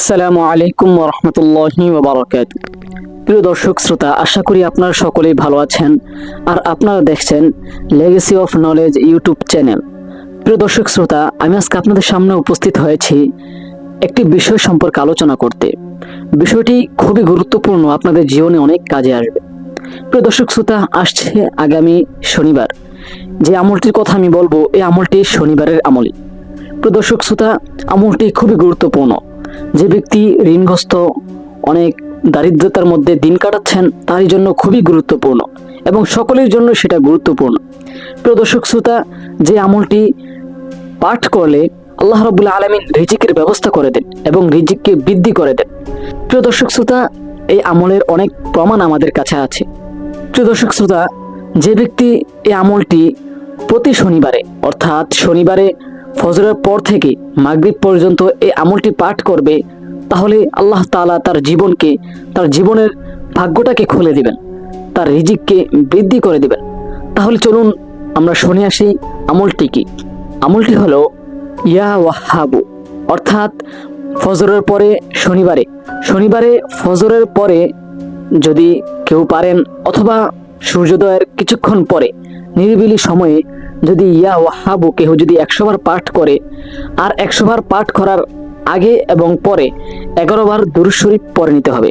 আসসালামু আলাইকুম রহমতুল্লাহি ওবরাকাত প্রিয় দর্শক, শ্রোতা, আশা করি আপনারা সকলেই ভালো আছেন আর আপনারা দেখছেন legacy of knowledge YouTube channel. প্রিয় দর্শক, শ্রোতা, আমি আজকে আপনাদের সামনে উপস্থিত হয়েছি একটি বিষয় সম্পর্কে আলোচনা করতে। বিষয়টি খুবই গুরুত্বপূর্ণ, আপনাদের জীবনে অনেক কাজে আসবে। প্রিয় দর্শক, শ্রোতা, আসছে আগামী শনিবার। যে আমলটির কথা আমি বলব, এই আমলটি শনিবারের আমলই। প্রিয় দর্শক, শ্রোতা, আমলটি খুবই গুরুত্বপূর্ণ। যে ব্যক্তি ঋণগ্রস্ত, অনেক দারিদ্রতার মধ্যে দিন কাটাচ্ছেন, তারই জন্য খুবই গুরুত্বপূর্ণ এবং সকলের জন্য সেটা গুরুত্বপূর্ণ। প্রিয় দর্শক শ্রোতা, যে আমলটি পাঠ করলে আল্লাহ রবুল্লা আলমিন রিজিকের ব্যবস্থা করে দেন এবং রিজিককে বৃদ্ধি করে দেন। প্রিয় দর্শক শ্রোতা, এই আমলের অনেক প্রমাণ আমাদের কাছে আছে। প্রিয় দর্শক শ্রোতা, যে ব্যক্তি এই আমলটি প্রতি শনিবারে, অর্থাৎ শনিবারে ফজরের পর থেকে মাগরিব পর্যন্ত এই আমলটি পাঠ করবে, তাহলে আল্লাহ তাআলা তার জীবনকে, তার জীবনের ভাগ্যটাকে খুলে দিবেন, তার রিজিককে বৃদ্ধি করে দিবেন। তাহলে চলুন আমরা শুনে আসি আমলটি কি। আমলটি হলো ইয়া ওয়াহাবু, অর্থাৎ ফজরের পরে শনিবারে। শনিবারে ফজরের পরে যদি কেউ পারেন অথবা সূর্যোদয়ের কিছুক্ষণ পরে, নিরিবিলি সময়ে যদি ইয়া ওয়াহাবু কেহ যদি একশো বার পাঠ করে, আর একশো বার পাঠ করার আগে এবং পরে এগারো বার দুরুশরীফ পরে নিতে হবে।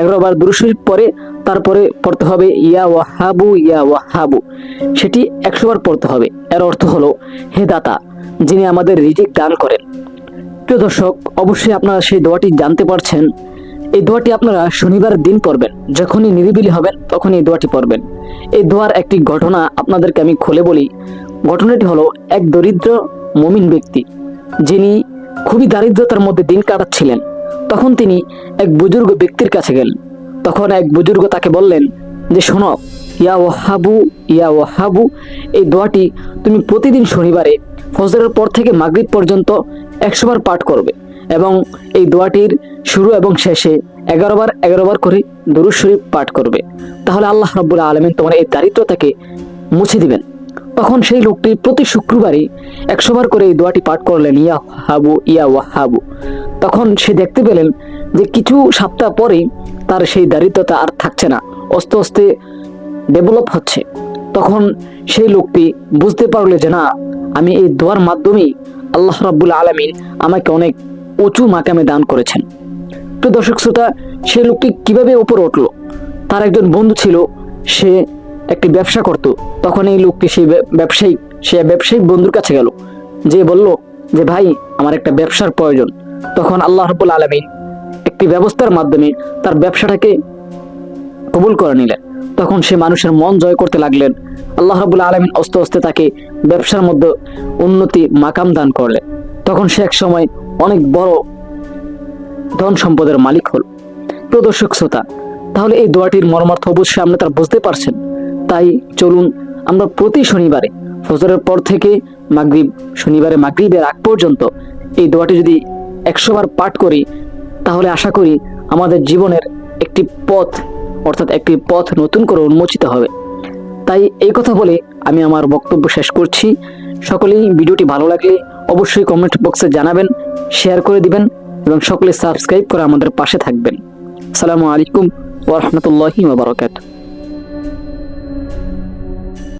এগারো বার দুরুশরীফ পরে তারপরে পড়তে হবে ইয়া ওয়াহাবু ইয়া ওয়াহাবু। সেটি একশো বার পড়তে হবে। এর অর্থ হলো, হে দাতা, যিনি আমাদের রিজিক দান করেন। প্রিয় দর্শক, অবশ্যই আপনারা সেই দোয়াটি জানতে পারছেন। এই দোয়াটি আপনারা শনিবার দিন পড়বেন। যখনই নিরিবিলি হবেন, তখনই এই দোয়াটি পড়বেন। এই দোয়ার একটি ঘটনা আপনাদেরকে আমি খুলে বলি। ঘটনাটি হলো এক দরিদ্র মমিন ব্যক্তি, যিনি খুবই দারিদ্রতার মধ্যে দিন কাটাচ্ছিলেন। তখন তিনি এক বুজুর্গ ব্যক্তির কাছে গেলেন। তখন এক বুজুর্গ তাকে বললেন যে, শোনো, ইয়া ওয়াহাবু ইয়া ওয়াহাবু, এই দোয়াটি তুমি প্রতিদিন শনিবারে ফজরের পর থেকে মাগরিব পর্যন্ত একশোবার পাঠ করবে। এবং এই দোয়াটির শুরু এবং শেষে এগারো বার এগারো বার করে দরুদ শরীফ পাঠ করবে। তাহলে আল্লাহ রাব্বুল আলমিন তোমার এই দারিদ্রতাকে মুছে দিবেন। তখন সেই লোকটি প্রতি শুক্রবারই একশো বার করে এই দোয়াটি পাঠ করলেন, ইয়া হাবু ইয়া ওয়াহাবু। তখন সে দেখতে পেলেন যে কিছু সপ্তাহ পরেই তার সেই দারিদ্রতা আর থাকছে না আস্তে আস্তে ডেভেলপ হচ্ছে। তখন সেই লোকটি বুঝতে পারলে যে না, আমি এই দোয়ার মাধ্যমেই আল্লাহ রাব্বুল আলমিন আমাকে অনেক উঁচু মাকামে দান করেছেন। তো দর্শক শ্রোতা সেই লোকটি কীভাবে উপরে উঠল? তার একজন বন্ধু ছিল, সে একটি ব্যবসা করত। তখন এই লোকটি সেই ব্য- ব্যবসায়িক সে ব্যবসায়িক বন্ধুর কাছে গেল। যে বলল যে, ভাই, আমার একটা ব্যবসার প্রয়োজন। তখন আল্লাহ রবুল আলমিন একটি ব্যবস্থার মাধ্যমে তার ব্যবসাটাকে কবুল করে নিলেন। তখন সে মানুষের মন জয় করতে লাগলেন। আল্লাহ রাবুল আলমিন আস্তে আস্তে তাকে ব্যবসার মধ্যে উন্নতি মাকাম দান করলেন। তখন সে এক সময় অনেক বড় ধন সম্পদের মালিক হল। প্রিয় দর্শক শ্রোতা, তাহলে এই দোয়াটির মর্মার্থ অবশ্যই আপনি তার বুঝতে পারছেন। তাই চলুন আমরা প্রতি শনিবারে, ফজরের পর থেকে মাগরিব, শনিবারে মাগরিবের আগ পর্যন্ত এই দোয়াটি যদি একশো বার পাঠ করি, তাহলে আশা করি আমাদের জীবনের একটি পথ, অর্থাৎ একটি পথ নতুন করে উন্মোচিত হবে। তাই এই কথা বলে আমি আমার বক্তব্য শেষ করছি। সকলেই ভিডিওটি ভালো লাগলে অবশ্যই কমেন্ট বক্সে জানাবেন, শেয়ার করে দিবেন এবং সকলে সাবস্ক্রাইব করে আমাদের পাশে থাকবেন। আসসালামু আলাইকুম ওরহমতুল্লাহি ওবরাকাতুহ